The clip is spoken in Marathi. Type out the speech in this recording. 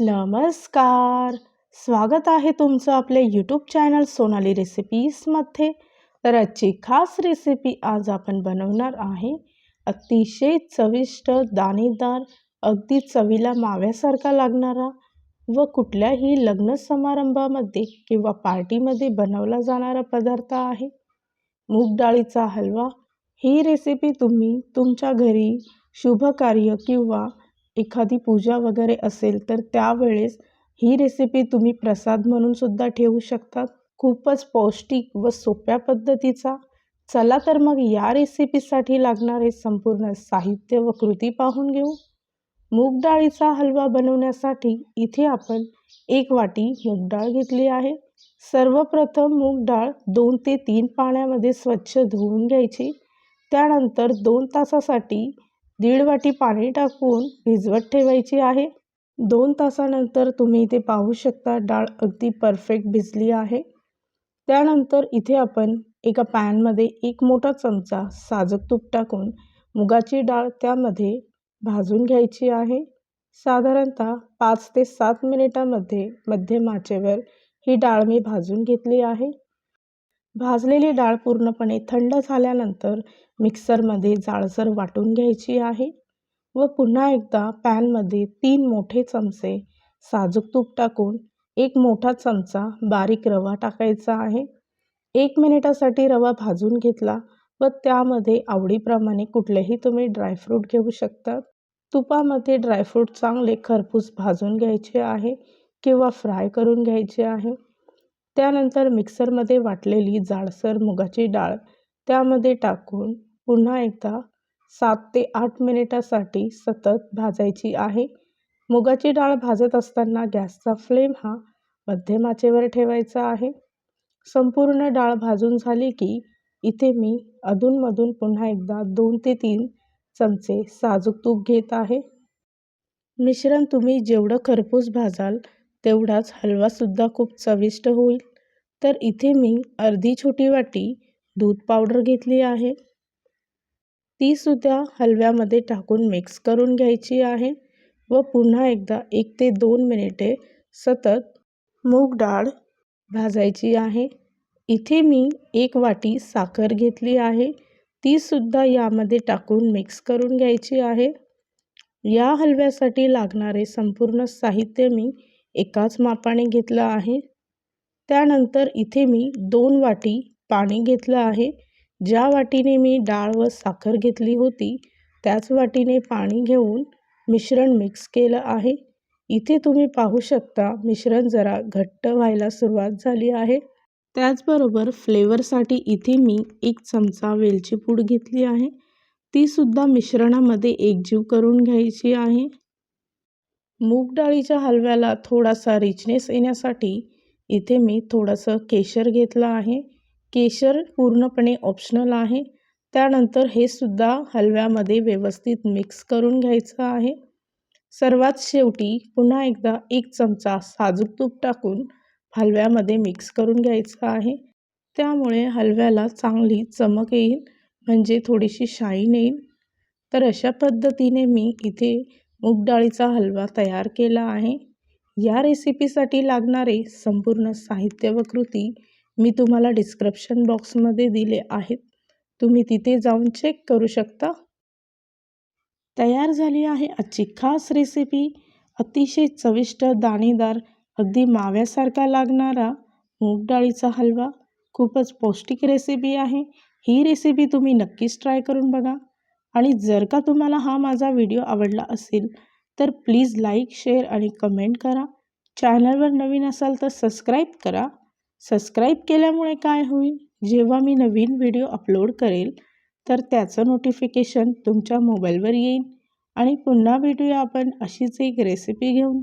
नमस्कार. स्वागत आहे तुमचं आपले यूट्यूब चॅनल सोनाली रेसिपीजमध्ये तर आजची खास रेसिपी आज आपण बनवणार आहे. अतिशय चविष्ट दाणेदार अगदी चवीला माव्यासारखा लागणारा व कुठल्याही लग्न समारंभामध्ये किंवा पार्टीमध्ये बनवला जाणारा पदार्थ आहे. मूग डाळीचा हलवा ही रेसिपी तुम्ही तुमच्या घरी शुभकार्य किंवा एखादी पूजा वगैरे असेल तर त्यावेळेस ही रेसिपी तुम्ही प्रसाद म्हणून सुद्धा ठेवू शकतात खूपच पौष्टिक व सोप्या पद्धतीचा. चला तर मग या रेसिपीसाठी लागणारे संपूर्ण साहित्य व कृती पाहून घेऊ. मूग डाळीचा हलवा बनवण्यासाठी इथे आपण एक वाटी मूग डाळ घेतली आहे. सर्वप्रथम मूग डाळ दोन ते तीन पाण्यामध्ये स्वच्छ धुवून घ्यायची. त्यानंतर दोन तासासाठी दीड वाटी पाणी टाकून भिजवत ठेवायची आहे. दोन तासानंतर तुम्ही इथे पाहू शकता डाळ अगदी परफेक्ट भिजली आहे. त्यानंतर इथे आपण एका पॅनमध्ये एक मोठा चमचा साजूक तूप टाकून मुगाची डाळ त्यामध्ये भाजून घ्यायची आहे. साधारणतः पाच ते सात मिनिटामध्ये मध्यम आचेवर ही डाळ मी भाजून घेतली आहे. भाजलेली डाळ पूर्णपणे थंड झाल्यानंतर मिक्सरमध्ये जाळसर वाटून घ्यायची आहे व पुन्हा एकदा पॅनमध्ये तीन मोठे चमचे साजूक तूप टाकून एक मोठा चमचा बारीक रवा टाकायचा आहे. एक मिनिटासाठी रवा भाजून घेतला व त्यामध्ये आवडीप्रमाणे कुठलेही तुम्ही ड्रायफ्रूट घेऊ शकता. तुपामध्ये ड्रायफ्रूट चांगले खरपूस भाजून घ्यायचे आहे किंवा फ्राय करून घ्यायचे आहे. त्यानंतर मिक्सरमध्ये वाटलेली जाडसर मुगाची डाळ त्यामध्ये टाकून पुन्हा एकदा सात ते आठ मिनिटासाठी सतत भाजायची आहे. मुगाची डाळ भाजत असताना गॅसचा फ्लेम हा मध्यम आचेवर ठेवायचा आहे. संपूर्ण डाळ भाजून झाली की इथे मी अधूनमधून पुन्हा एकदा दोन ते तीन चमचे साजूक तूप घेत आहे. मिश्रण तुम्ही जेवढं खरपूस भाजाल तेवढाच हलवासुद्धा खूप चविष्ट होईल. तर इथे मी अर्धी छोटी वाटी दूध पावडर घेतली आहे. तीसुद्धा हलव्यामध्ये टाकून मिक्स करून घ्यायची आहे व पुन्हा एकदा एक ते दोन मिनिटे सतत मूग डाळ भाजायची आहे. इथे मी एक वाटी साखर घेतली आहे. तीसुद्धा यामध्ये टाकून मिक्स करून घ्यायची आहे. या हलव्यासाठी लागणारे संपूर्ण साहित्य मी एकाच मापाने घेतलं आहे. त्यानंतर इथे मी दोन वाटी पाणी घेतलं आहे. ज्या वाटीने मी डाळ व साखर घेतली होती त्याच वाटीने पाणी घेऊन मिश्रण मिक्स केलं आहे. इथे तुम्ही पाहू शकता मिश्रण जरा घट्ट व्हायला सुरुवात झाली आहे. त्याचबरोबर फ्लेवरसाठी इथे मी एक चमचा वेलची पूड घेतली आहे. तीसुद्धा मिश्रणामध्ये एकजीव करून घ्यायची आहे. मूग डाळीच्या हलव्याला थोडासा रिचनेस येण्यासाठी इथे मी थोडंसं केशर घेतलं आहे. केशर पूर्णपणे ऑप्शनल आहे. त्यानंतर हे सुद्धा हलव्यामध्ये व्यवस्थित मिक्स करून घ्यायचं आहे. सर्वात शेवटी पुन्हा एकदा एक चमचा साजूक तूप टाकून हलव्यामध्ये मिक्स करून घ्यायचं आहे. त्यामुळे हलव्याला चांगली चमक येईल म्हणजे थोडीशी शाईन येईल. तर अशा पद्धतीने मी इथे मूग डाळीचा हलवा तयार केला आहे. या रेसिपीसाठी लागणारे संपूर्ण साहित्य व कृती मी तुम्हाला डिस्क्रिप्शन बॉक्समध्ये दिले आहेत. तुम्ही तिथे जाऊन चेक करू शकता. तयार झाली आहे आजची खास रेसिपी अतिशय चविष्ट दाणेदार अगदी माव्यासारखा लागणारा मूग डाळीचा हलवा. खूपच पौष्टिक रेसिपी आहे. ही रेसिपी तुम्ही नक्कीच ट्राय करून बघा. आणि जर का तुम्हाला हा माझा व्हिडिओ आवडला असेल तर प्लीज लाईक शेअर आणि कमेंट करा. चॅनलवर नवीन असाल तर सबस्क्राईब करा. सबस्क्राईब केल्यामुळे काय होईल? जेव्हा मी नवीन व्हिडिओ अपलोड करेल तर त्याचं नोटिफिकेशन तुमच्या मोबाईलवर येईल आणि पुन्हा भेटूया आपण अशीच एक रेसिपी घेऊन.